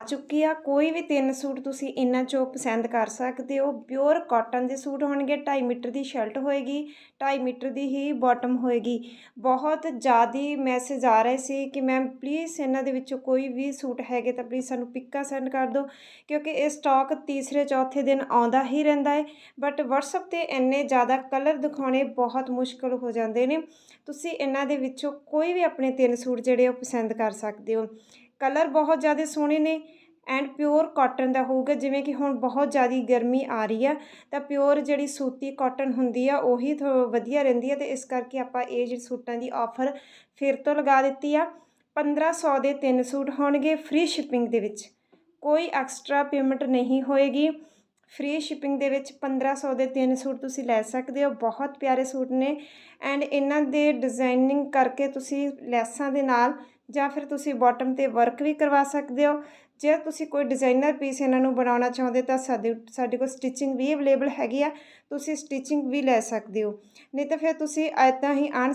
ਚੁੱਕੀ ਆ, ਕੋਈ ਵੀ ਤਿੰਨ ਸੂਟ ਤੁਸੀਂ ਇਹਨਾਂ ਚੋਂ ਪਸੰਦ ਕਰ ਸਕਦੇ ਹੋ। ਪਿਓਰ ਕਾਟਨ ਦੇ ਸੂਟ ਹੋਣਗੇ 2.5 ਮੀਟਰ ਦੀ ਸ਼ਰਟ ਹੋਏਗੀ 2.5 ਮੀਟਰ ਦੀ ਹੀ ਬਾਟਮ ਹੋਏਗੀ। ਬਹੁਤ ਜ਼ਿਆਦਾ ਮੈਸੇਜ ਆ ਰਹੇ ਸੀ ਕਿ ਮੈਮ ਪਲੀਜ਼ ਇਹਨਾਂ ਦੇ ਵਿੱਚੋਂ ਕੋਈ ਵੀ ਸੂਟ ਹੈਗੇ ਤਾਂ ਪਲੀਜ਼ ਸਾਨੂੰ ਪਿੱਕਾ ਸੈਂਡ ਕਰ ਦਿਓ, ਕਿਉਂਕਿ ਇਹ ਸਟਾਕ ਤੀਸਰੇ, ਚੌਥੇ ਦਿਨ ਆਉਂਦਾ ਹੀ ਰਹਿੰਦਾ ਹੈ। ਬਟ WhatsApp ਤੇ ਇੰਨੇ ਜ਼ਿਆਦਾ ਕਲਰ ਦਿਖਾਉਣੇ ਬਹੁਤ ਮੁਸ਼ਕਲ ਹੋ ਜਾਂਦੇ ਨੇ। ਤੁਸੀਂ ਇਹਨਾਂ ਦੇ ਵਿੱਚੋਂ ਕੋਈ ਵੀ ਆਪਣੇ ਤਿੰਨ ਸੂਟ ਜਿਹੜੇ ਉਹ ਪਸੰਦ ਕਰ ਸਕਦੇ ਹੋ। ਕਲਰ ਬਹੁਤ ਜ਼ਿਆਦਾ ਸੋਹਣੇ ਨੇ ਐਂਡ ਪਿਓਰ ਕਾਟਨ ਦਾ ਹੋਊਗਾ, ਜਿਵੇਂ ਕਿ ਹੁਣ ਬਹੁਤ ਜ਼ਿਆਦਾ ਗਰਮੀ ਆ ਰਹੀ ਆ, ਤਾਂ ਪਿਓਰ ਜਿਹੜੀ ਸੂਤੀ ਕਾਟਨ ਹੁੰਦੀ ਆ, ਉਹੀ ਵਧੀਆ ਰਹਿੰਦੀ ਆ ਤੇ ਇਸ ਕਰਕੇ ਆਪਾਂ ਇਹ ਜਿਹੜੀ ਸੂਟਾਂ ਦੀ ਆਫਰ ਫਿਰ ਤੋਂ ਲਗਾ ਦਿੱਤੀ ਆ। 1500 ਦੇ ਤਿੰਨ ਸੂਟ ਹੋਣਗੇ ਫ੍ਰੀ ਸ਼ਿਪਿੰਗ ਦੇ ਵਿੱਚ, ਕੋਈ ਐਕਸਟਰਾ ਪੇਮੈਂਟ ਨਹੀਂ ਹੋਏਗੀ। ਫ੍ਰੀ ਸ਼ਿਪਿੰਗ ਦੇ ਵਿੱਚ 1500 ਦੇ ਤਿੰਨ ਸੂਟ ਤੁਸੀਂ ਲੈ ਸਕਦੇ ਹੋ, ਬਹੁਤ ਪਿਆਰੇ ਸੂਟ ਨੇ। ਐਂਡ ਇਹਨਾਂ ਦੇ ਡਿਜ਼ਾਈਨਿੰਗ ਕਰਕੇ ਤੁਸੀਂ ਲੈਸਾਂ ਦੇ ਨਾਲ ਜਾਂ ਫਿਰ ਤੁਸੀਂ ਬਾਟਮ ਤੇ ਵਰਕ ਵੀ ਕਰਵਾ ਸਕਦੇ ਹੋ। ਜੇ ਤੁਸੀਂ ਕੋਈ ਡਿਜ਼ਾਈਨਰ ਪੀਸ ਇਹਨਾਂ ਨੂੰ ਬਣਾਉਣਾ ਚਾਹੁੰਦੇ ਤਾਂ ਸਾਡੇ ਸਾਡੇ ਕੋਲ ਸਟਿਚਿੰਗ ਵੀ ਅਵੇਲੇਬਲ ਹੈਗੀ ਆ, ਤੁਸੀਂ ਸਟਿਚਿੰਗ ਵੀ ਲੈ ਸਕਦੇ ਹੋ। ਨਹੀਂ ਤਾਂ ਫਿਰ ਤੁਸੀਂ ਇੱਦਾਂ ਹੀ ਅਨ